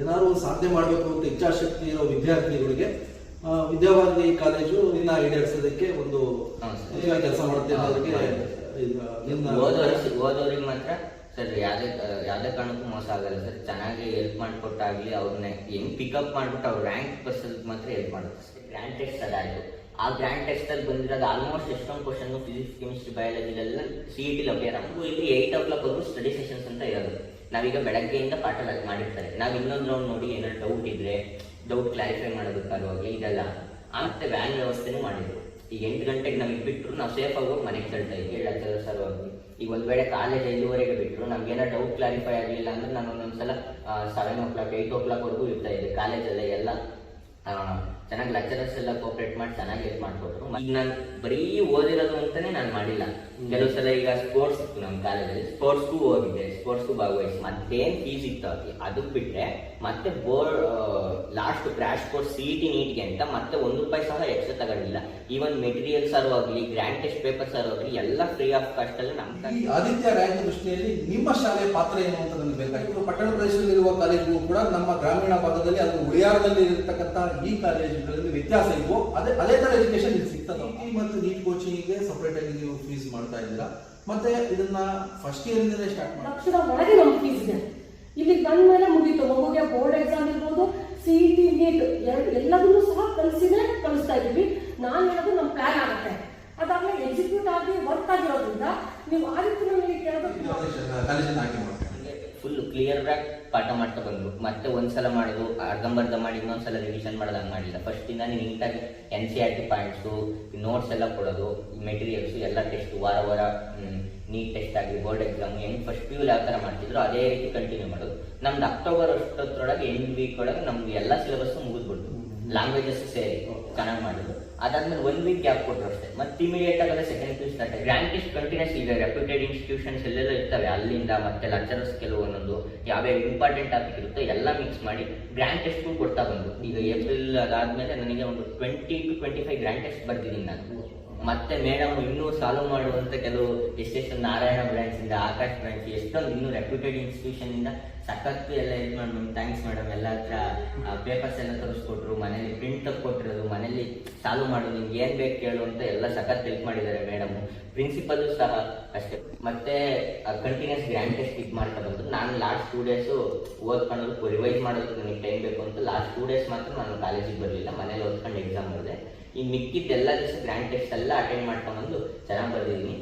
ಏನಾದ್ರು ಒಂದು ಸಾಧನೆ ಮಾಡಬೇಕು ಅಂತ ಇಚ್ಛಾಶಕ್ತಿ ಇರೋ ವಿದ್ಯಾರ್ಥಿಗಳಿಗೆ ವಿದ್ಯಾವಾದಿ ಕಾಲೇಜು ನಿನ್ನ ಈಡೇರಿಸೋದಕ್ಕೆ ಒಂದು ಕೆಲಸ ಮಾಡುತ್ತೆ ಅನ್ನೋದಕ್ಕೆ ಓದೋರಿಗೆ ಮಾತ್ರ ಸರ್ ಯಾವುದೇ ಯಾವುದೇ ಕಾರಣಕ್ಕೂ ಮೋಸ ಆಗಲ್ಲ ಸರ್. ಚೆನ್ನಾಗಿ ಹೆಲ್ಪ್ ಮಾಡಿಕೊಟ್ಟಾಗಲಿ ಅವ್ರನ್ನ ಹೆಂಗ್ ಪಿಕಪ್ ಮಾಡ್ಬಿಟ್ಟು ಅವ್ರ ರ್ಯಾಂಕ್ ಬರ್ಸೋದಕ್ಕೆ ಮಾತ್ರ ಹೆಲ್ಪ್ ಮಾಡುತ್ತೆ ಸರ್. ಗ್ರ್ಯಾಂಡ್ ಟೆಸ್ಟ್ ಅದಾಯಿತು ಆ ಗ್ರ್ಯಾಂಡ್ ಟೆಸ್ಟ್ ಅಲ್ಲಿ ಬಂದಿರೋದು ಆಲ್ಮೋಸ್ಟ್ ಎಷ್ಟೊಂದು ಕ್ವಶನ್ ಫಿಸಿಕ್ಸ್ ಕೆಮಿಸ್ಟ್ರಿ ಬಯಾಲಜಿಲೆಲ್ಲ ಸಿ ಇ ಟಿ ಲಭ್ಯ. ನಮಗೂ ಇಲ್ಲಿ eight o'clock study sessions ಅಂತ ಇರೋದು. ನಾವೀಗ ಬೆಳಗ್ಗೆಯಿಂದ ಪಾಠ ಮಾಡಿರ್ತಾರೆ. ನಾವು ಇನ್ನೊಂದು ರೌಂಡ್ ನೋಡಿ ಏನಾದ್ರು ಡೌಟ್ ಇದ್ರೆ ಡೌಟ್ ಕ್ಲಾರಿಫೈ ಮಾಡೋದಕ್ಕಾಗಲಿ ಇದೆಲ್ಲ ಮತ್ತೆ ವ್ಯಾನ್ ವ್ಯವಸ್ಥೆನೂ ಮಾಡಿದ್ರು. ಈಗ ಎಂಟು ಗಂಟೆಗೆ ನಮಗೆ ಬಿಟ್ಟರು ನಾವು ಸೇಫ್ ಆಗಿ ಹೋಗಿ ಮನೆಗೆ ತಳ್ತಾ ಇದ್ವಿ. ಹೇಳಕ್ಕೆ ಸರ್ ಹೋಗಿ ಈಗ ಒಂದು ವೇಳೆ ಕಾಲೇಜ್ ಐದುವರೆಗೆ ಬಿಟ್ಟರು ನಮ್ಗೇನೋ ಡೌಟ್ ಕ್ಲಾರಿಫೈ ಆಗಲಿಲ್ಲ ಅಂದ್ರೆ ನಾನು ಒಂದೊಂದ್ಸಲ ಸೆವೆನ್ ಓ ಕ್ಲಾಕ್ ಏಯ್ಟ್ ಓ ಕ್ಲಾಕ್ವರೆಗೂ ಇರ್ತಾ ಇದ್ದೆ. ಕಾಲೇಜಲ್ಲೇ ಎಲ್ಲ ಚೆನ್ನಾಗಿ ಲೆಕ್ಚರರ್ಸ್ ಎಲ್ಲ ಕೋಪರೇಟ್ ಮಾಡಿ ಚೆನ್ನಾಗಿ ಇದು ಮಾಡಿಕೊಟ್ರು. ಈಗ ನಾನು ಬರೀ ಓದಿರೋದು ಅಂತಾನೆ ನಾನು ಮಾಡಿಲ್ಲ. ಕೆಲವು ಸಲ ಈಗ ಸ್ಪೋರ್ಟ್ಸ್ ಇತ್ತು ನಮ್ಮ ಕಾಲೇಜಲ್ಲಿ. ಸ್ಪೋರ್ಟ್ಸ್ಗೂ ಹೋಗಿದ್ದೆ ಸ್ಪೋರ್ಟ್ಸ್ಗೂ ಭಾಗವಹಿಸಿ. ಮತ್ತೇನು ಫೀಸ್ ಇತ್ತು ಅದಕ್ಕೆ ಅದಕ್ಕೆ ಬಿಟ್ರೆ ಮತ್ತೆ board last crash course C E T ನೀಟ್ಗೆ ಅಂತ ಮತ್ತೆ ಒಂದು ರೂಪಾಯಿ ಸಹ ಎಕ್ಸ್ಟ್ರಾ ತಗೊಂಡಿಲ್ಲ. ಈವನ್ ಮೆಟೀರಿಯಲ್ಸ್ ಆರು ಆಗಲಿ ಗ್ರ್ಯಾಂಡ್ ಟೆಸ್ಟ್ ಪೇಪರ್ಸ್ ಆರು ಆಗಲಿ ಎಲ್ಲ ಫ್ರೀ ಆಫ್ ಕಾಸ್ಟ್ ಅಲ್ಲಿ ನಮ್ಮ ಈ ಆದಿತ್ಯ ರ್ಯಾಂಕ್ ದೃಷ್ಟಿಯಲ್ಲಿ ನಿಮ್ಮ ಶಾಲೆಯ ಪಾತ್ರ ಏನು ಅಂತ ನನಗೆ ಬೇಕಾಗಿತ್ತು. ಪಟ್ಟಣ ಪ್ರದೇಶದಲ್ಲಿರುವ ಕಾಲೇಜು ಕೂಡ ನಮ್ಮ ಗ್ರಾಮೀಣ ಭಾಗದಲ್ಲಿ ಅದು ಉಳಿಯಾರದಲ್ಲಿ ಇರತಕ್ಕಂತಹ ಈ ಕಾಲೇಜುಗಳಲ್ಲಿ ವ್ಯತ್ಯಾಸ ಇದ್ವು ಅದೇ ಅದೇ ತರ ಎಜುಕೇಶನ್ ಇಲ್ಲಿ ಸಿಗ್ತದೆ ಮತ್ತು ನೀಟ್ ಕೋಚಿಂಗ್ಗೆ ಸಪರೇಟ್ ಆಗಿ ನೀವು ಫೀಸ್ ಮಾಡ್ತಾ ಇದ್ದೀರಾ? ಮತ್ತೆ ಇದನ್ನ ಫಸ್ಟ್ ಇಯರ್ ಇಂದಲೇ ಸ್ಟಾರ್ಟ್ ಮಾಡಿ ಲಕ್ಷದ ಒಳಗೆ ನಮ್ಮ ಫೀಸ್ ಇದೆ. ಇಲ್ಲಿಗೆ ಬಂದ ಮೇಲೆ ಮುಗೀತು. ಮಗುಗೆ ಬೋರ್ಡ್ ಎಕ್ಸಾಮ್ ಇರ್ಬೋದು ಸಿ ಇ ಟಿ ನೀಟ್ ಎಲ್ಲದನ್ನೂ ಸಹ ಕಲಿಸಿದ್ರೆ ಕಲಿಸ್ತಾ ಇದ್ದೀವಿ. ನಾನು ಹೇಳೋದು ನಮ್ಮ ಪ್ಲಾನ್ ಆಗುತ್ತೆ. ಅದಾದ್ಮೇಲೆ ಎಕ್ಸಿಕ್ಯೂಟ್ ಆಗಿ ವರ್ಕ್ ಆಗಿರೋದ್ರಿಂದ ನೀವು ಆ ರೀತಿ ನಮಗೆ ಕೇಳೋದು ಫುಲ್ ಕ್ಲಿಯರ್ ಆಗಿ ಪಾಠ ಮಾಡ್ತಾ ಬಂದ್ರು ಮತ್ತೆ ಒಂದ್ಸಲ ಮಾಡೋದು ಅರ್ಧಂಬರ್ಧ ಮಾಡಿ ಇನ್ನೊಂದ್ಸಲ ರಿವಿಷನ್ ಮಾಡೋದಂಗೆ ಮಾಡಿಲ್ಲ ಫಸ್ಟ್ ಇಂದ ನೀಟಾಗಿ N C R T points notes ಎಲ್ಲ ಕೊಡೋದು ಮೆಟೀರಿಯಲ್ಸ್ ಎಲ್ಲ ಟೆಸ್ಟ್ ವಾರ ವಾರ ನೀಟ್ ಟೆಸ್ಟ್ ಆಗಲಿ ಬೋರ್ಡ್ ಎಕ್ಸಾಮ್ ಹೆಂಗ್ ಫಸ್ಟ್ ಪಿ ಯು ಯಾವ ಥರ ಮಾಡ್ತಿದ್ರು ಅದೇ ರೀತಿ ಕಂಟಿನ್ಯೂ ಮಾಡೋದು. ನಮ್ದು ಅಕ್ಟೋಬರ್ ಅಷ್ಟೊತ್ತರೊಳಗೆ ಎಂಟು ವೀಕ್ ಒಳಗೆ ನಮ್ದು ಎಲ್ಲ ಸಿಲೆಬಸ್ ಮುಗಿದ್ಬಿಡ್ತು. ಲ್ಯಾಂಗ್ವೇಜಸ್ ಸೇರಿ ಚೆನ್ನಾಗಿ ಮಾಡಿದ್ರು. ಅದಾದ್ಮೇಲೆ ಒನ್ ವೀಕ್ ಗ್ಯಾಪ್ ಕೊಟ್ಟರು ಅಷ್ಟೇ. ಮತ್ತೆ ಇಮಿಡಿಯೇಟ್ ಆಗಿ second P start grand test continues ಈಗ ರೆಪ್ಯೂಟೆಡ್ ಇನ್ಸ್ಟಿಟ್ಯೂಷನ್ಸ್ ಎಲ್ಲೆಲ್ಲ ಇರ್ತವೆ. ಅಲ್ಲಿಂದ ಮತ್ತೆ ಲೆಕ್ಚರರ್ಸ್ ಕೆಲವು ಒಂದೊಂದು ಯಾವ್ಯಾವ ಇಂಪಾರ್ಟೆಂಟ್ ಟಾಪಿಕ್ ಇರುತ್ತೆ ಎಲ್ಲ ಮಿಕ್ಸ್ ಮಾಡಿ ಗ್ರ್ಯಾಂಡ್ ಟೆಸ್ಟ್ಗೂ ಕೊಡ್ತಾ ಬಂದು ಈಗ ಏಪ್ರಿಲ್ ಅದಾದ್ಮೇಲೆ ನನಗೆ ಒಂದು twenty two twenty five grand test ಬರ್ತಿದ್ದೀನಿ ನಾನು. ಮತ್ತೆ ಮೇಡಮ್ ಇನ್ನೂ ಸಾಲ್ವ್ ಮಾಡುವಂತ ಕೆಲವು ಎಷ್ಟೆಷ್ಟು ನಾರಾಯಣ ಬ್ರಾಂಚ್ ಇಂದ, ಆಕಾಶ್ ಬ್ರಾಂಚ್ ಎಷ್ಟೊಂದು ಇನ್ನೂ ರೆಪ್ಯೂಟೆಡ್ ಇನ್ಸ್ಟಿಟ್ಯೂಷನ್ ಇಂದ ಸಖತ್ತು ಎಲ್ಲ ಇದು ಮಾಡಿ ಮ್ಯಾಮ್ ಥ್ಯಾಂಕ್ಸ್ ಮೇಡಮ್ ಎಲ್ಲ ಹತ್ರ ಪೇಪರ್ಸ್ ಎಲ್ಲ ತರಿಸ್ಕೊಟ್ರು, ಮನೇಲಿ ಪ್ರಿಂಟ್ ಕೊಟ್ಟಿರೋದು ಮನೇಲಿ ಸಾಲ್ವ್ ಮಾಡೋದು, ನಿಮ್ಗೆ ಏನ್ ಬೇಕು ಕೇಳು ಅಂತ ಎಲ್ಲ ಸಖತ್ ಹೆಲ್ಪ್ ಮಾಡಿದ್ದಾರೆ ಮೇಡಮ್ ಪ್ರಿನ್ಸಿಪಲ್ ಸಹ ಅಷ್ಟೇ. ಮತ್ತೆ ಕಂಟಿನ್ಯೂಸ್ ಗ್ರ್ಯಾಂಡ್ ಟೆಸ್ಟ್ ಇದು ಮಾಡ್ತಾ ಬಂತು ನಾನು ಲಾಸ್ಟ್ ಟೂ ಡೇಸು ಓದ್ಕೊಳ್ಳೋದು ರಿವೈಸ್ ಮಾಡೋದಕ್ಕೆ ನನಗೆ ಟೈಮ್ ಬೇಕು ಅಂತ ಲಾಸ್ಟ್ ಟೂ ಡೇಸ್ ಮಾತ್ರ ನಾನು ಕಾಲೇಜಿಗೆ ಬರಲಿಲ್ಲ. ಮನೇಲಿ ಓದ್ಕೊಂಡು ಎಕ್ಸಾಮ್ ಬರೆದೆ. ಈ ಮಿಕ್ಕಿದ್ದೆಲ್ಲ ದಿವಸ ಗ್ರ್ಯಾಂಡ್ ಟೆಸ್ಟ್ ಎಲ್ಲ ಅಟೆಂಡ್ ಮಾಡ್ಕೊಂಡ್ಬಂದು ಚೆನ್ನಾಗಿ ಬರ್ದಿದ್ದೀನಿ.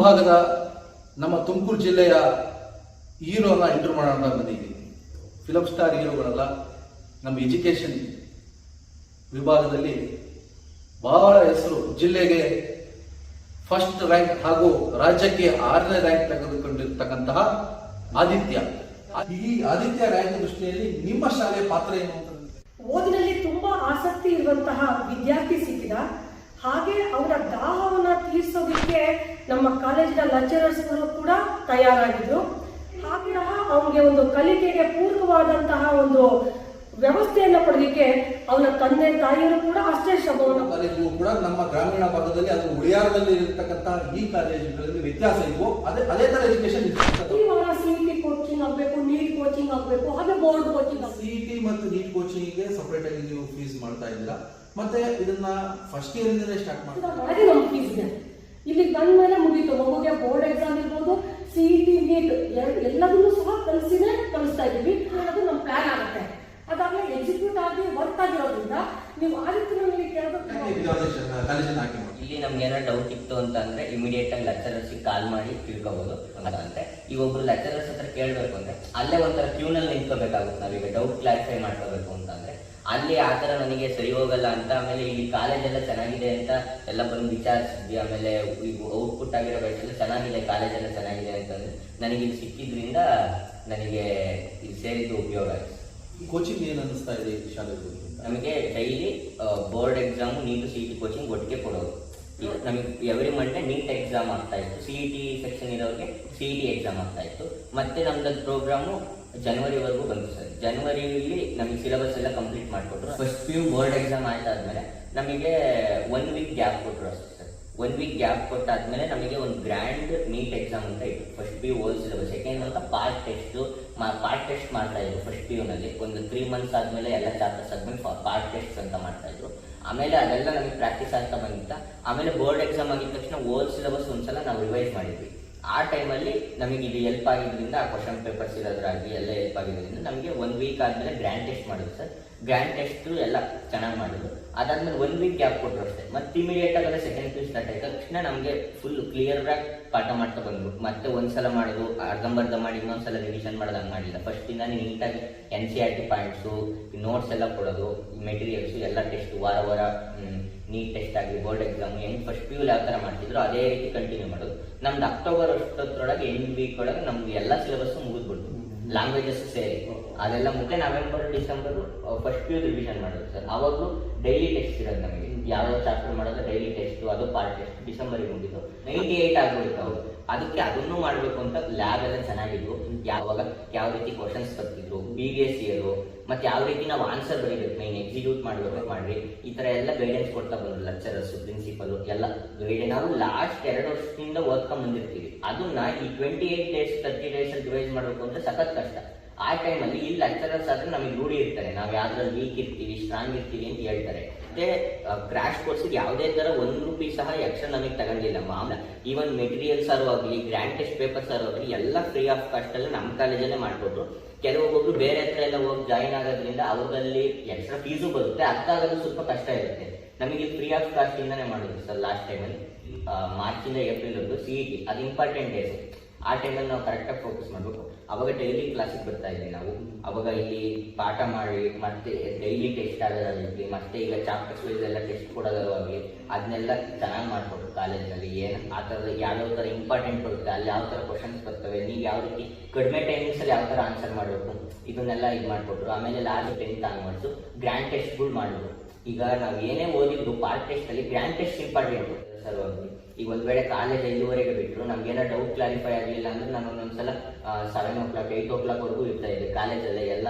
ನಮ್ಮ ಭಾಗದ ನಮ್ಮ ತುಮಕೂರು ಜಿಲ್ಲೆಯ ಹೀರೋನ ಇಂಟರ್ ಮಾಡೋಣ ಬಂದಿದ್ದೀವಿ. ಫಿಲಮ್ ಸ್ಟಾರ್ ಹೀರೋಗಳಲ್ಲ, ನಮ್ಮ ಎಜುಕೇಷನ್ ವಿಭಾಗದಲ್ಲಿ ಬಹಳ ಹೆಸರು ಜಿಲ್ಲೆಗೆ ಫಸ್ಟ್ ರ್ಯಾಂಕ್ ಹಾಗೂ ರಾಜ್ಯಕ್ಕೆ ಆರನೇ ರ್ಯಾಂಕ್ ತೆಗೆದುಕೊಂಡಿರ್ತಕ್ಕಂತಹ ಆದಿತ್ಯ. ಈ ಆದಿತ್ಯ ರ್ಯಾಂಕ್ ದೃಷ್ಟಿಯಲ್ಲಿ ನಿಮ್ಮ ಶಾಲೆಯ ಪಾತ್ರ ಏನು ಓದಿನಲ್ಲಿ ತುಂಬಾ ಆಸಕ್ತಿ ಇರುವಂತಹ ವಿದ್ಯಾರ್ಥಿ ಸಿಕ್ಕಿದ ಹಾಗೆ ಅವರ ದಾಹವನ್ನ ತೀರಿಸೋದಕ್ಕೆ ನಮ್ಮ ಕಾಲೇಜಿನ ಲೆಕ್ಚರರ್ಸ್ಗಳು ಕೂಡ ತಯಾರಾಗಿದ್ರು. ಹಾಗೆ ಅವನಿಗೆ ಒಂದು ಕಲಿಕೆಗೆ ಪೂರ್ವವಾದಂತಹ ಒಂದು ವ್ಯವಸ್ಥೆಯನ್ನು ಪಡೆದಿಕ್ಕೆ ಅವನ ತಂದೆ ತಾಯಿಯರು ಕೂಡ ಅಷ್ಟೇ ಶ್ರಮವನ್ನು ಕಾಲೇಜು ಕೂಡ ನಮ್ಮ ಗ್ರಾಮೀಣ ಭಾಗದಲ್ಲಿ ಅದು ಉಳಿಯಾರದಲ್ಲಿ ಇರತಕ್ಕಂತಹ ಈ ಕಾಲೇಜುಗಳಲ್ಲಿ ವ್ಯತ್ಯಾಸ ಇದ್ವು. ಅದೇ ಅದೇ ತರ ಎಜುಕೇಶನ್ ಇವಾಗ ಸಿ ಟಿ ಕೋಚಿಂಗ್ ಆಗಬೇಕು ನೀಟ್ ಕೋಚಿಂಗ್ ಆಗಬೇಕು ಹಾಗೆ ಬೋರ್ಡ್ ಕೋಚಿಂಗ್ ಸಿಇಟಿ ಮತ್ತು ನೀಟ್ ಕೋಚಿಂಗ್ಗೆ ಸಪರೇಟ್ ಆಗಿ ನೀವು ಫೀಸ್ ಮಾಡ್ತಾ ಇದ್ದೀರಾ. ಮತ್ತೆ ಇದನ್ನ ಫಸ್ಟ್ ಇಯರ್ ಇಂದಲೇ ಸ್ಟಾರ್ಟ್ ಮಾಡ್ತಾ ಇದೆ ಇಲ್ಲಿಗೆ ಬಂದ ಮೇಲೆ ಮುಗೀತು. ಮಗುಗೆ ಬೋರ್ಡ್ ಎಕ್ಸಾಮ್ ಇರ್ಬೋದು ಸಿ ಇ ಟಿ ನೀಟ್ ಎಲ್ಲದನ್ನು ಸಹ ಕಲಿಸಿನೇ ಕಲಿಸ್ತಾ ಇದೀವಿ ಅದು ನಮ್ಮ ಪ್ಲಾನ್ ಆಗುತ್ತೆ. ಅದಾಗಲೇ ಎಕ್ಸಿಕ್ಯೂಟ್ ಆಗಿ ವರ್ಕ್ ಆಗಿರೋದ್ರಿಂದ ನೀವು ಆ ರೀತಿ ನಮಗೆ ಮಾಡಿ ಇಲ್ಲಿ ನಮ್ಗೆ ಏನೋ ಡೌಟ್ ಇತ್ತು ಅಂತ ಅಂದ್ರೆ ಇಮಿಡಿಯೇಟ್ ಆಗಿ ಲೆಕ್ಚರರ್ಸ್ ಕಾಲ್ ಮಾಡಿ ತಿಳ್ಕೊಬಹುದು ಅಂತ ಈ ಈಗ ಒಬ್ರು ಲೆಕ್ಚರರ್ಸ್ ಹತ್ರ ಕೇಳ್ಬೇಕು ಅಂದ್ರೆ ಅಲ್ಲೇ ಒಂಥರ ಕ್ಯೂನಲ್ಲಿ ನಿಂತ್ಕೋಬೇಕಾಗುತ್ತೆ. ನಾವೀಗ ಡೌಟ್ ಕ್ಲಾರಿಫೈ ಮಾಡ್ಕೋಬೇಕು ಅಂತ. ಅಲ್ಲಿ ಆ ಥರ ನನಗೆ ಸರಿ ಹೋಗಲ್ಲ ಅಂತ ಆಮೇಲೆ ಇಲ್ಲಿ ಕಾಲೇಜ್ ಎಲ್ಲ ಚೆನ್ನಾಗಿದೆ ಅಂತ ಎಲ್ಲ ಬಂದು ವಿಚಾರಿಸಿದ್ವಿ. ಆಮೇಲೆ ಔಟ್ಪುಟ್ ಆಗಿರೋ ವಯಸ್ಸೆಲ್ಲ ಚೆನ್ನಾಗಿದೆ ಕಾಲೇಜ್ ಎಲ್ಲ ಚೆನ್ನಾಗಿದೆ ಅಂತಂದ್ರೆ ನನಗೆ ಇಲ್ಲಿ ಸಿಕ್ಕಿದ್ರಿಂದ ನನಗೆ ಇಲ್ಲಿ ಸೇರಿದ್ದು ಉಪಯೋಗ ಆಯ್ತು. ಕೋಚಿಂಗ್ ಏನು ಅನ್ನಿಸ್ತಾ ಇದೆ ಶಾಲೆ ನಮಗೆ daily board exam NEET C T coaching ಒಟ್ಟಿಗೆ ಕೊಡೋದು. ನಮಗೆ ಎವ್ರಿ ಮಂಡೇ ನೀಟ್ ಎಕ್ಸಾಮ್ ಆಗ್ತಾ ಇತ್ತು. ಸಿ ಇ ಟಿ ಸೆಕ್ಷನ್ ಇರೋರಿಗೆ ಸಿ ಇ ಟಿ ಎಕ್ಸಾಮ್ ಆಗ್ತಾ ಇತ್ತು. ಮತ್ತೆ ನಮ್ದು ಪ್ರೋಗ್ರಾಮು ಜನವರಿವರೆಗೂ ಬಂತು ಸರ್. ಜನವರಿಯಲ್ಲಿ ನಮಗೆ ಸಿಲೆಬಸ್ ಎಲ್ಲ ಕಂಪ್ಲೀಟ್ ಮಾಡಿಕೊಟ್ರು. First P U board exam ಆಯ್ತಾದ್ಮೇಲೆ ನಮಗೆ ಒನ್ ವೀಕ್ ಗ್ಯಾಪ್ ಕೊಟ್ಟರು ಅಷ್ಟೇ ಸರ್. ಒನ್ ವೀಕ್ ಗ್ಯಾಪ್ ಕೊಟ್ಟಾದ್ಮೇಲೆ ನಮಗೆ ಒಂದು ಗ್ರ್ಯಾಂಡ್ ನೀಟ್ ಎಕ್ಸಾಮ್ ಅಂತ ಇತ್ತು. First P U all syllabus second ಅಂತ ಪಾರ್ಟ್ ಟೆಸ್ಟ್ ಪಾರ್ಟ್ ಟೆಸ್ಟ್ ಮಾಡ್ತಾ ಇದ್ರು ಫಸ್ಟ್ ಪಿ ನಲ್ಲಿ. ಒಂದು ತ್ರೀ ಮಂತ್ಸ್ ಆದ್ಮೇಲೆ ಎಲ್ಲ ಚಾಪ್ಟರ್ಸ್ ಆದ್ಮೇಲೆ ಪಾರ್ಟ್ ಟೆಸ್ಟ್ ಅಂತ ಮಾಡ್ತಾ ಇದ್ರು. ಆಮೇಲೆ ಅದೆಲ್ಲ ನಮಗೆ ಪ್ರಾಕ್ಟೀಸ್ ಆಗ್ತಾ ಬಂದಿತ್ತ. ಆಮೇಲೆ ಬೋರ್ಡ್ ಎಕ್ಸಾಮ್ ಆಗಿದ ತಕ್ಷಣ ಓಲ್ ಸಿಲೆಬಸ್ ಒಂದ್ಸಲ ನಾವು ರಿವೈಸ್ ಮಾಡಿದ್ವಿ. ಆ ಟೈಮಲ್ಲಿ ನಮಗೆ ಇದು ಹೆಲ್ಪ್ ಆಗಿದ್ರಿಂದ ಆ ಕ್ವಶನ್ ಪೇಪರ್ಸ್ ಇರೋದ್ರಾಗಿ ಎಲ್ಲ ಹೆಲ್ಪ್ ಆಗಿರೋದ್ರಿಂದ ನಮಗೆ ಒನ್ ವೀಕ್ ಆದ್ಮೇಲೆ ಗ್ರ್ಯಾಂಡ್ ಟೆಸ್ಟ್ ಮಾಡಿದ್ರು ಸರ್. ಗ್ರ್ಯಾಂಡ್ ಟೆಸ್ಟ್ ಎಲ್ಲ ಚೆನ್ನಾಗಿ ಮಾಡಿದ್ರು. ಅದಾದ್ಮೇಲೆ ಒನ್ ವೀಕ್ ಗ್ಯಾಪ್ ಕೊಟ್ಟರು ಅಷ್ಟೇ. ಮತ್ತೆ ಇಮಿಡಿಯೇಟ್ ಆಗಿ ಸೆಕೆಂಡ್ ಪಿ ಸ್ಟಾರ್ಟ್ ಆಯ್ತು. ತಕ್ಷಣ ನಮಗೆ ಫುಲ್ ಕ್ಲಿಯರ್ ಆಗಿ ಪಾಠ ಮಾಡ್ತಾ ಬಂದ್ರು ಮತ್ತೆ ಒಂದ್ಸಲ ಮಾಡಿದ್ರು ಅರ್ಧಂಬರ್ಧ ಮಾಡಿ ಇನ್ನೊಂದ್ಸಲ ರಿವಿಷನ್ ಮಾಡೋದಂಗೆ ಮಾಡಿಲ್ಲ. ಫಸ್ಟ್ ಇಂದ ನೀಟಾಗಿ N C R T points notes ಎಲ್ಲ ಕೊಡೋದು ಮೆಟೀರಿಯಲ್ಸ್ ಎಲ್ಲ ಟೆಸ್ಟ್ ವಾರ ವಾರ ನೀಟ್ ಟೆಸ್ಟ್ ಆಗಲಿ ಬೋರ್ಡ್ ಎಕ್ಸಾಮ್ ಹೆಂಗ್ ಫಸ್ಟ್ ಪಿ ಯು ಯಾವ ಥರ ಮಾಡ್ತಿದ್ರು ಅದೇ ರೀತಿ ಕಂಟಿನ್ಯೂ ಮಾಡೋದು. ನಮ್ದು ಅಕ್ಟೋಬರ್ ಅಷ್ಟೊತ್ತರೊಳಗೆ ಎಂಟು ವೀಕ್ ಒಳಗೆ ನಮ್ಗೆ ಎಲ್ಲ ಸಿಲೆಬಸ್ ಮುಗಿದ್ಬಿಡ್ತು. ಲ್ಯಾಂಗ್ವೇಜಸ್ ಸೇರಿ. ಅದೆಲ್ಲ ಮುಖ್ಯ. November, December first P U revision ಮಾಡೋದು ಸರ್. ಅವಾಗಲೂ ಡೈಲಿ ಟೆಸ್ಟ್ ಇರೋದು ನಮಗೆ. ಯಾವ ಚಾಪ್ಟರ್ ಮಾಡೋದು ಡೈಲಿ ಟೆಸ್ಟ್ ಅದು ಪಾರ್ಟ್ ಟೆಸ್ಟ್ ಡಿಸೆಂಬರಿಗೆ ಮುಗಿತು. ನೈಂಟಿ ಏಯ್ಟ್ ಆಗ್ಬಿಡ್ತು ಅವರು. ಅದಕ್ಕೆ ಅದನ್ನು ಮಾಡಬೇಕು ಅಂತ ಲ್ಯಾಬ್ ಎಲ್ಲ ಚೆನ್ನಾಗಿದ್ವು. ಯಾವಾಗ ಯಾವ ರೀತಿ ಕ್ವಶನ್ಸ್ ಬರ್ತಿದ್ರು ಬಿ ವಿ ಎಸ್ ಇಯರು ಮತ್ತೆ ಯಾವ ರೀತಿ ನಾವು ಆನ್ಸರ್ ಬರೀಬೇಕು ಮೈನ್ ಎಕ್ಸಿಕ್ಯೂಟ್ ಮಾಡಬೇಕು, ಮಾಡ್ರಿ. ಈ ತರ ಎಲ್ಲ ಗೈಡೆನ್ಸ್ ಕೊಡ್ತಾ ಬಂದ್ರು ಲೆಕ್ಚರರ್ಸ್ ಪ್ರಿನ್ಸಿಪಲ್ ಎಲ್ಲ ಗೈಡೆನ್ ನಾವು ಲಾಸ್ಟ್ ಎರಡು ವರ್ಷದಿಂದ ಓದ್ಕೊಂಡ್ ಬಂದಿರ್ತೀವಿ. ಅದನ್ನ ಈ twenty eight days thirty days divide ಮಾಡಬೇಕು ಅಂದ್ರೆ ಸಖತ್ ಕಷ್ಟ. ಆ ಟೈಮಲ್ಲಿ ಇಲ್ಲಿ ಲೆಕ್ಚರರ್ಸ್ ಆದರೆ ನಮಗೆ ರೂಢಿ ಇರ್ತಾರೆ. ನಾವು ಯಾವ್ದ್ರಲ್ಲಿ ವೀಕ್ ಇರ್ತೀವಿ ಸ್ಟ್ರಾಂಗ್ ಇರ್ತೀವಿ ಅಂತ ಹೇಳ್ತಾರೆ. ಮತ್ತೆ ಕ್ರಾಶ್ ಕೋರ್ಸಿಗೆ ಯಾವುದೇ ತರ ಒಂದು ರೂಪಿ ಸಹ ಎಕ್ಸ್ಟ್ರಾ ನಮಗೆ ತಗೊಂಡಿಲ್ಲ, ಮಾಮೂಲ. ಈವನ್ ಮೆಟೀರಿಯಲ್ಸ್ ಆರು ಆಗಲಿ ಗ್ರ್ಯಾಂಡ್ ಟೆಸ್ಟ್ ಪೇಪರ್ಸ್ ಆರು ಆಗಲಿ, ಎಲ್ಲ ಫ್ರೀ ಆಫ್ ಕಾಸ್ಟ್ ಅಲ್ಲಿ ನಮ್ಮ ಕಾಲೇಜಲ್ಲೇ ಮಾಡ್ಕೊಟ್ರು. ಕೆಲವೊಬ್ಬರು ಬೇರೆ ಹತ್ರ ಎಲ್ಲ ಹೋಗಿ ಜಾಯಿನ್ ಆಗೋದ್ರಿಂದ ಅವ್ರಲ್ಲಿ ಎಕ್ಸ್ಟ್ರಾ ಫೀಸು ಬರುತ್ತೆ, ಅರ್ಥ ಆಗೋದು ಸ್ವಲ್ಪ ಕಷ್ಟ ಇರುತ್ತೆ. ನಮಗೆ ಫ್ರೀ ಆಫ್ ಕಾಸ್ಟ್ ಇಂದಾನೆ ಮಾಡಿದ್ರು ಸರ್ ಲಾಸ್ಟ್ ಟೈಮಲ್ಲಿ ಮಾರ್ಚಿಂದ ಏಪ್ರಿಲ್ ಒಂದು ಸಿ ಇ ಟಿ ಅದು ಇಂಪಾರ್ಟೆಂಟ್ ಡೇಸ್ ಆ ಟೈಮಲ್ಲಿ ನಾವು ಕರೆಕ್ಟಾಗಿ ಫೋಕಸ್ ಮಾಡಬೇಕು. ಅವಾಗ ಡೈಲಿ ಕ್ಲಾಸಿಗೆ ಬರ್ತಾ ಇದ್ವಿ ನಾವು. ಅವಾಗ ಇಲ್ಲಿ ಪಾಠ ಮಾಡಿ, ಮತ್ತೆ ಡೈಲಿ ಟೆಸ್ಟ್ ಆಗೋದಾಗಲಿ, ಮತ್ತೆ ಈಗ ಚಾಪ್ಟರ್ಸ್ ವೈಸ್ ಎಲ್ಲ ಟೆಸ್ಟ್ ಕೊಡೋದಾದ್ರು ಆಗಲಿ ಅದನ್ನೆಲ್ಲ ಚೆನ್ನಾಗಿ ಮಾಡ್ಬೋದು ಕಾಲೇಜ್ನಲ್ಲಿ ಏನು ಆ ಥರದ ಯಾವ್ಯಾವ ಥರ ಇಂಪಾರ್ಟೆಂಟ್ ಬರುತ್ತೆ, ಅಲ್ಲಿ ಯಾವ ಥರ ಕ್ವಶನ್ಸ್ ಬರ್ತವೆ, ನೀವು ಯಾವ ರೀತಿ ಕಡಿಮೆ ಟೈಮಿಂಗ್ಸಲ್ಲಿ ಯಾವ ಥರ ಆನ್ಸರ್ ಮಾಡಬೇಕು, ಇದನ್ನೆಲ್ಲ ಇದು ಮಾಡಿಕೊಟ್ರು. ಆಮೇಲೆ ಲಾಸ್ಟ್ ಟೆಂತ್ ಆನ್ವರ್ಡ್ಸು ಗ್ರ್ಯಾಂಡ್ ಟೆಸ್ಟ್ಗಳು ಮಾಡಿದ್ರು ಈಗ ನಾವು ಏನೇ ಓದಿದ್ರು ಪಾರ್ಟ್ ಟೆಸ್ಟಲ್ಲಿ ಗ್ರ್ಯಾಂಡ್ ಟೆಸ್ಟ್ ಇಂಪಾರ್ಟೆಂಟ್ ಸರ್ ಈಗ ಒಂದ್ ವೇಳೆ ಕಾಲೇಜ್ ಐದುವರೆಗೆ ಬಿಟ್ಟರು ನಮ್ಗೇನೋ ಡೌಟ್ ಕ್ಲಾರಿಫೈ ಆಗಲಿಲ್ಲ ಅಂದ್ರೆ ನಾನು ಒಂದೊಂದ್ಸಲ seven o'clock eight o'clock ವರೆಗೂ ಇರ್ತಾ ಇದ್ದೆ ಕಾಲೇಜಲ್ಲೇ ಎಲ್ಲ.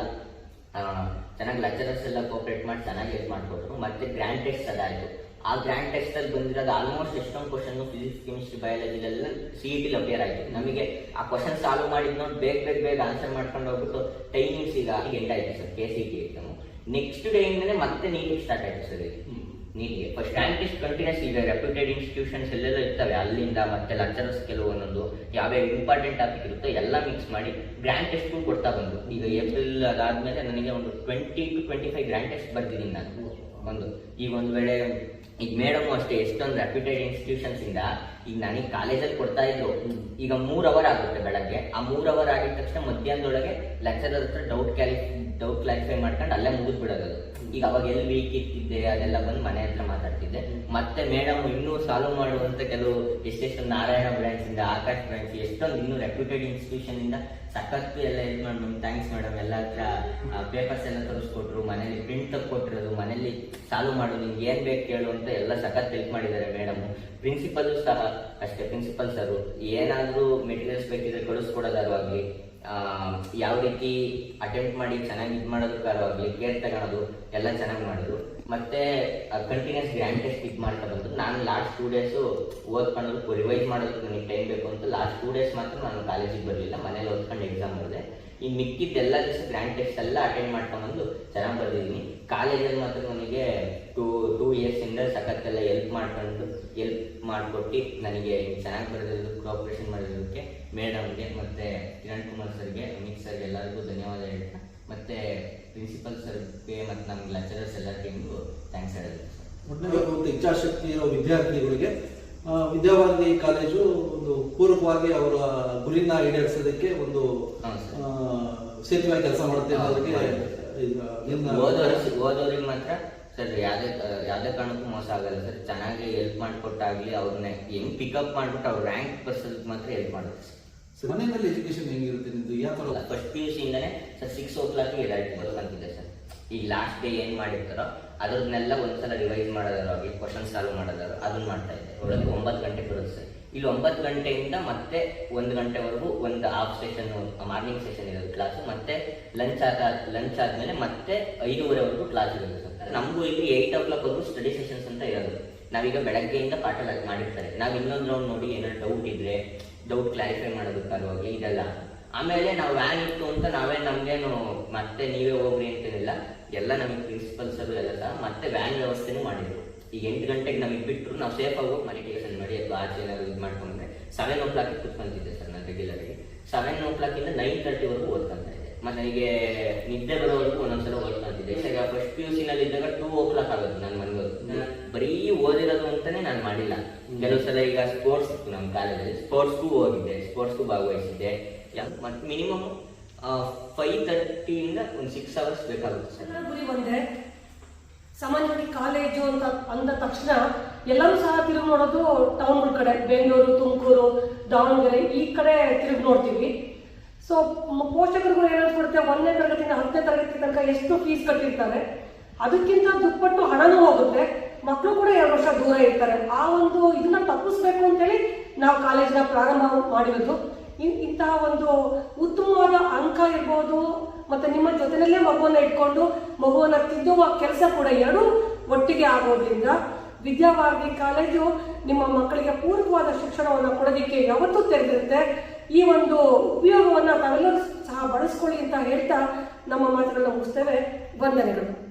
ಚೆನ್ನಾಗಿ ಲೆಕ್ಚರರ್ಸ್ ಎಲ್ಲ ಕೋಪರೇಟ್ ಮಾಡಿ ಚೆನ್ನಾಗಿ ಹೆಲ್ಪ್ ಮಾಡಿಕೊಟ್ರು. ಮತ್ತೆ ಗ್ರ್ಯಾಂಡ್ ಟೆಸ್ಟ್ ಅದಾಯಿತು. ಆ ಗ್ರ್ಯಾಂಡ್ ಟೆಸ್ಟ್ ಅಲ್ಲಿ ಬಂದಿರೋದು ಆಲ್ಮೋಸ್ಟ್ ಎಷ್ಟೊಂದು ಕ್ವಶನ್ ಫಿಸಿಕ್ಸ್ ಕೆಮಿಸ್ಟ್ರಿ ಬಯಾಲಜಿಲೆಲ್ಲ ಸಿ ಇ ಟಿ ಅಪಿಯರ್ ಆಯ್ತು. ನಮಗೆ ಆ ಕ್ವಶನ್ ಸಾಲ್ವ್ ಮಾಡಿದ್ ನೋಡಿ ಬೇಗ ಬೇಗ ಬೇಗ ಆನ್ಸರ್ ಮಾಡ್ಕೊಂಡು ಹೋಗ್ಬಿಟ್ಟು ಟೈಮಿಂಗ್ಸ್ ಈಗ ಎಂಡ್ ಆಯ್ತು sir K C T exam next day ಇಂದನೇ ಮತ್ತೆ ನೀಟಿಗೆ ಸ್ಟಾರ್ಟ್ ಆಯ್ತು ಸರ್ ಇದು. ನೀಟ್ಗೆ ಫಸ್ಟ್ ರ್ಯಾಂಕ್ ಕಂಟಿನ್ಯೂಸ್ ಈಗ ರೆಪ್ಯೂಟೆಡ್ ಇನ್ಸ್ಟಿಟ್ಯೂಷನ್ಸ್ ಎಲ್ಲೆಲ್ಲ ಇರ್ತವೆ. ಅಲ್ಲಿಂದ ಮತ್ತೆ ಲೆಕ್ಚರರ್ಸ್ ಕೆಲವೊಂದೊಂದು ಯಾವ್ಯಾವ ಇಂಪಾರ್ಟೆಂಟ್ ಟಾಪಿಕ್ ಇರುತ್ತೆ, ಎಲ್ಲ ಮಿಕ್ಸ್ ಮಾಡಿ ಗ್ರ್ಯಾಂಡ್ ಟೆಸ್ಟ್ಗಳು ಕೊಡ್ತಾ ಬಂದು ಈಗ ಏಪ್ರಿಲ್ ಅದಾದ್ಮೇಲೆ ನನಗೆ ಒಂದು twenty two twenty five grand test ಬರ್ತಿದ್ದೀನಿ ನಾನು. ಒಂದು, ಈಗ ಒಂದು ವೇಳೆ ಈಗ ಮೇಡಮ್ ಅಷ್ಟೇ ಎಷ್ಟೊಂದು ರೆಪ್ಯೂಟೆಡ್ ಇನ್ಸ್ಟಿಟ್ಯೂಷನ್ಸ್ ಇಂದ ಈಗ ನನಗೆ ಕಾಲೇಜಲ್ಲಿ ಕೊಡ್ತಾ ಇದ್ರು. ಈಗ ಮೂರ್ ಅವರ್ ಆಗುತ್ತೆ ಬೆಳಗ್ಗೆ. ಆ ಮೂರ್ ಅವರ್ ಆಗಿದ ತಕ್ಷಣ ಮಧ್ಯಾಹ್ನದೊಳಗೆ ಲೆಕ್ಚರರ್ ಹತ್ರ ಡೌಟ್ ಕ್ಯಾಲಿ ಡೌಟ್ ಕ್ಲಾರಿಫೈ ಮಾಡ್ಕೊಂಡು ಅಲ್ಲೇ ಮುಗಿದ್ಬಿಡೋದು ಈಗ ಅವಾಗ ಎಲ್ಲಿ ವೀಕ್ ಇರ್ತಿದ್ದೆ ಅದೆಲ್ಲ ಬಂದು ಮನೆ ಹತ್ರ ಮತ್ತೆ ಮೇಡಮ್ ಇನ್ನೂ ಸಾಲ್ವ್ ಮಾಡುವಂತ ಕೆಲವು ಎಷ್ಟೆಷ್ಟು ನಾರಾಯಣ ಬ್ರಾಂಚ್ ಇಂದ ಆಕಾಶ್ ಬ್ರಾಂಚ್ ಎಷ್ಟೊಂದು ಇನ್ನೂ ರೆಪ್ಯೂಟೆಡ್ ಇನ್ಸ್ಟಿಟ್ಯೂಷನ್ ಇಂದ ಸಖತ್ತು ಎಲ್ಲ ಇದು ಮಾಡಿ ಥ್ಯಾಂಕ್ಸ್ ಮೇಡಮ್. ಎಲ್ಲ ಹತ್ರ ಪೇಪರ್ಸ್ ಎಲ್ಲ ತರಿಸ್ಕೊಟ್ರು ಮನೇಲಿ ಪ್ರಿಂಟ್ ತಕ್ಕೊಟ್ಟಿರೋದು ಮನೇಲಿ ಸಾಲ್ವ್ ಮಾಡು ನಿಮ್ಗೆ ಏನ್ ಬೇಕು ಕೇಳು ಅಂತ ಎಲ್ಲ ಸಖತ್ ಹೆಲ್ಪ್ ಮಾಡಿದ್ದಾರೆ ಮೇಡಮ್. ಪ್ರಿನ್ಸಿಪಲ್ ಸಹ ಅಷ್ಟೇ ಪ್ರಿನ್ಸಿಪಲ್ ಸರ್ ಏನಾದ್ರೂ ಮೆಟೀರಿಯಲ್ಸ್ ಬೇಕಿದ್ರೆ ಆ, ಯಾವ ರೀತಿ ಅಟೆಂಪ್ಟ್ ಮಾಡಿ ಚೆನ್ನಾಗಿ ಇದು ಮಾಡೋದಕ್ಕಾರು ಆಗ್ಲಿ ಕೇರ್ ತಗೊಳೋದು ಎಲ್ಲ ಚೆನ್ನಾಗಿ ಮಾಡಿದ್ರು. ಮತ್ತೆ ಕಂಟಿನ್ಯೂಸ್ ಗ್ರ್ಯಾಂಡ್ ಟೆಸ್ಟ್ ಇದು ಮಾಡ್ತಾ ಬಂತು. ನಾನು ಲಾಸ್ಟ್ ಟೂ ಡೇಸು ಓದ್ಕೊಂಡು ರಿವೈಸ್ ಮಾಡೋದಕ್ಕೆ ನನಗೆ ಟೈಮ್ ಬೇಕು ಅಂತ ಲಾಸ್ಟ್ ಟೂ ಡೇಸ್ ಮಾತ್ರ ನಾನು ಕಾಲೇಜಿಗೆ ಬರಲಿಲ್ಲ. ಮನೇಲಿ ಓದ್ಕೊಂಡು ಎಕ್ಸಾಮ್ ಬರೆದೆ ಈ ಮಿಕ್ಕಿದ್ದ ಎಲ್ಲ ದಿವಸ ಗ್ರ್ಯಾಂಡ್ ಟೆಸ್ಟ್ ಎಲ್ಲ ಅಟೆಂಡ್ ಮಾಡ್ಕೊಂಡ್ಬಂದು ಚೆನ್ನಾಗಿ ಬರೆದಿದ್ದೀನಿ. ಕಾಲೇಜಲ್ಲಿ ಮಾತ್ರ ನನಗೆ ಟೂ ಟೂ ಇಯರ್ಸಿಂದ ಸಖತ್ತೆಲ್ಲ ಹೆಲ್ಪ್ ಮಾಡ್ಕೊಂಡು ಹೆಲ್ಪ್ ಮಾಡಿಕೊಟ್ಟು ನನಗೆ ಚೆನ್ನಾಗಿ ಬರೆದಿರೋದು ಕೋಆಪ್ರೇಷನ್ ಮಾಡಿರೋದಕ್ಕೆ ಮೇಡಮ್ಗೆ ಮತ್ತು ಕಿರಣ್ ಕುಮಾರ್ ಸರ್ಗೆ, ಅಮಿತ್ ಸರ್ಗೆ ಎಲ್ಲರಿಗೂ ಧನ್ಯವಾದ ಹೇಳ್ತಾ. ಮತ್ತು ಪ್ರಿನ್ಸಿಪಲ್ ಸರ್ಗೆ ಮತ್ತು ನಮ್ಮ ಲೆಕ್ಚರರ್ಸ್ ಎಲ್ಲರಿಗೂ ಥ್ಯಾಂಕ್ಸ್ ಹೇಳಿದ್ರು ಒಟ್ಟಿನಲ್ಲಿ ಒಂದು ಇಚ್ಛಾಶಕ್ತಿ ಇರೋ ವಿದ್ಯಾರ್ಥಿಗಳಿಗೆ ವಿದ್ಯಾವಾರ್ಧಿ ಕಾಲೇಜು ಒಂದು ಪೂರಕವಾಗಿ ಅವರ ಗುರಿನ ಈಡೇರಿಸೋದಕ್ಕೆ ಒಂದು ಸೇತುವೆ ಕೆಲಸ ಮಾಡುತ್ತೆ ಅನ್ನೋದಕ್ಕೆ. ಓದೋರಿಗೆ ಮಾತ್ರ ಸರ್ ಯಾವುದೇ ಯಾವುದೇ ಕಾರಣಕ್ಕೂ ಮೋಸ ಆಗಲ್ಲ ಸರ್ ಚೆನ್ನಾಗಿ ಹೆಲ್ಪ್ ಮಾಡಿಕೊಟ್ಟಾಗಲಿ ಅವ್ರನ್ನ ಹೆಂಗ್ ಪಿಕಪ್ ಮಾಡಿಬಿಟ್ಟು ಅವ್ರ ರ್ಯಾಂಕ್ ಪರ್ಸನ್ ಮಾತ್ರ ಹೆಲ್ಪ್ ಮಾಡುತ್ತೆ ಸರ್, ಮನೆಯಲ್ಲಿ ಎಜುಕೇಶನ್ ಹೆಂಗಿರುತ್ತೆ ನಿಮ್ದು? ಯಾವ ಥರ ಫಸ್ಟ್ ಪಿ ಯು ಸಿಯಿಂದನೇ ಸರ್ ಸಿಕ್ಸ್ ಓ ಕ್ಲಾಕ್ಗೆ ಡೈರೆಕ್ಟ್ ಬರೋದಂತಿದೆ ಸರ್ ಈಗ ಲಾಸ್ಟ್ ಡೇ ಏನು ಮಾಡಿರ್ತಾರೋ ಅದ್ರನ್ನೆಲ್ಲ ಒಂದ್ಸಲ ರಿವೈಸ್ ಮಾಡೋದಾರೋ ಆಗಲಿ ಕ್ವಶನ್ ಸಾಲ್ವ್ ಮಾಡೋದಾರೋ ಅದನ್ನ ಮಾಡ್ತಾ ಇದ್ದೆ. ಒಳಗೆ ಒಂಬತ್ತು ಗಂಟೆ ಬರುತ್ತೆ ಸರ್ ಇಲ್ಲಿ ಒಂಬತ್ತು ಗಂಟೆಯಿಂದ ಮತ್ತೆ ಒಂದು ಗಂಟೆವರೆಗೂ ಒಂದು ಹಾಫ್ ಸೆಷನ್ ಮಾರ್ನಿಂಗ್ ಸೆಷನ್ ಇರೋದು ಕ್ಲಾಸು ಮತ್ತೆ ಲಂಚ್ ಆದ ಲಂಚ್ ಆದ್ಮೇಲೆ ಮತ್ತೆ ಐದೂವರೆವರೆಗೂ ಕ್ಲಾಸ್ ಇರೋದು ಸರ್ ನಮಗೂ ಇಲ್ಲಿ eight o'clock sessions study session ನಾವೀಗ ಬೆಳಗ್ಗೆಯಿಂದ ಪಾಠ ಮಾಡಿರ್ತಾರೆ. ನಾವು ಇನ್ನೊಂದು ರೌಂಡ್ ನೋಡಿ ಏನಾದ್ರು ಡೌಟ್ ಇದ್ರೆ ಡೌಟ್ ಕ್ಲಾರಿಫೈ ಮಾಡೋದಕ್ಕಾಗಲಿ ಇದೆಲ್ಲ. ಆಮೇಲೆ ನಾವು ವ್ಯಾನ್ ಇತ್ತು ಅಂತ ನಾವೇ ನಮ್ಗೇನು ಮತ್ತೆ ನೀವೇ ಹೋಗ್ರಿ ಅಂತೇನಿಲ್ಲ. ಎಲ್ಲ ನಮಗೆ ಪ್ರಿನ್ಸಿಪಲ್ಸರು ಎಲ್ಲ ಸಹ ಮತ್ತೆ ವ್ಯಾನ್ ವ್ಯವಸ್ಥೆನೂ ಮಾಡಿದ್ರು. ಈಗ ಎಂಟು ಗಂಟೆಗೆ ನಮಗೆ ಬಿಟ್ಟರು ನಾವು ಸೇಫ್ ಆಗಿ ಹೋಗಿ ಮನೆ ಕೆಲಸ ಮಾಡಿ ಅಥವಾ ಆಚೆ ಏನಾದ್ರು ಇದು ಮಾಡ್ಕೊಂಡ್ರೆ. ಸೆವೆನ್ ಓ ಕ್ಲಾಕ್ ಕುತ್ಕೊಂತಿದ್ದೆ ಸರ್ ನಾನು ರೆಗ್ಯುಲರ್ಗೆ ಸೆವೆನ್ ಓ ಕ್ಲಾಕಿಂದ ನೈನ್ ತರ್ಟಿವರೆಗೂ ಓದ್ಕೊಂತ ಇದ್ದೆ. ಮತ್ತೆ ನನಗೆ ನಿದ್ದೆ ಬರೋವರೆಗೂ ಒಂದೊಂದ್ಸಲ ಓದ್ಕೊಂತಿದ್ದೆ. ಈಗ ಫಸ್ಟ್ ಪಿ ಯು ಸಿನಲ್ಲಿ ಇದ್ದಾಗ ಟೂ ಓ ಕ್ಲಾಕ್ ಆಗುತ್ತೆ ನಾನು ಮನೆಗೆ ಬರೀ ಓದಿರೋದು ಅಂತಾನೆ ನಾನು ಮಾಡಿಲ್ಲ. ಕೆಲವು ಸಲ ಈಗ ಸ್ಪೋರ್ಟ್ಸ್ ಇತ್ತು ನಮ್ಮ ಕಾಲೇಜಲ್ಲಿ. ಸ್ಪೋರ್ಟ್ಸ್ಗೂ ಹೋಗಿದ್ದೆ ಸ್ಪೋರ್ಟ್ಸ್ಗೂ ಭಾಗವಹಿಸಿದ್ದೆ. ಮತ್ತೆ ಮಿನಿಮಮ್ ಫೈವ್ ತರ್ಟಿಯಿಂದ ಒಂದು ಸಿಕ್ಸ್ ಅವರ್ಸ್ ಬೇಕಾಗುತ್ತೆ ಸರ್. ಗುರಿ ಒಂದೇ. ಸಾಮಾನ್ಯವಾಗಿ ಕಾಲೇಜು ಅಂತ ಅಂದ ತಕ್ಷಣ ಎಲ್ಲರೂ ಸಹ ತಿರುಗಿ ನೋಡೋದು ಟೌನ್ಗಳ ಕಡೆ. ಬೆಂಗಳೂರು ತುಮಕೂರು ದಾವಣಗೆರೆ ಈ ಕಡೆ ತಿರುಗಿ ನೋಡ್ತೀವಿ. ಸೊ ಪೋಷಕರುಗಳು ಏನಿಸ್ಬಿಡುತ್ತೆ ಒಂದನೇ ತರಗತಿಯಿಂದ ಹತ್ತನೇ ತರಗತಿ ತನಕ ಎಷ್ಟು ಫೀಸ್ ಕಟ್ಟಿರ್ತಾರೆ ಅದಕ್ಕಿಂತ ದುಪ್ಪಟ್ಟು ಹಣನೂ ಹೋಗುತ್ತೆ. ಮಕ್ಕಳು ಕೂಡ ಎರಡು ವರ್ಷ ದೂರ ಇರ್ತಾರೆ. ಆ ಒಂದು ಇದನ್ನ ತಪ್ಪಿಸ್ಬೇಕು ಅಂತೇಳಿ ನಾವು ಕಾಲೇಜ್ನ ಪ್ರಾರಂಭ ಮಾಡಿರೋದು. ಇಂತಹ ಒಂದು ಉತ್ತಮವಾದ ಅಂಕ ಇರ್ಬೋದು, ಮತ್ತೆ ನಿಮ್ಮ ಜೊತೆಯಲ್ಲೇ ಮಗುವನ್ನ ಇಟ್ಕೊಂಡು ಮಗುವನ್ನ ತಿದ್ದುವ ಕೆಲಸ ಕೂಡ ಎರಡು ಒಟ್ಟಿಗೆ ಆಗೋದ್ರಿಂದ ವಿದ್ಯಾವಾರ್ಧಿ ಕಾಲೇಜು ನಿಮ್ಮ ಮಕ್ಕಳಿಗೆ ಪೂರ್ವವಾದ ಶಿಕ್ಷಣವನ್ನು ಕೊಡೋದಿಕ್ಕೆ ಯಾವತ್ತೂ ತೆರೆದಿರುತ್ತೆ. ಈ ಒಂದು ಉಪಯೋಗವನ್ನ ತಾವೆಲ್ಲರೂ ಸಹ ಬಳಸ್ಕೊಳ್ಳಿ ಅಂತ ಹೇಳ್ತಾ ನಮ್ಮ ಮಾತುಗಳನ್ನ ಮುಗಿಸ್ತೇವೆ. ವಂದನೆಗಳು.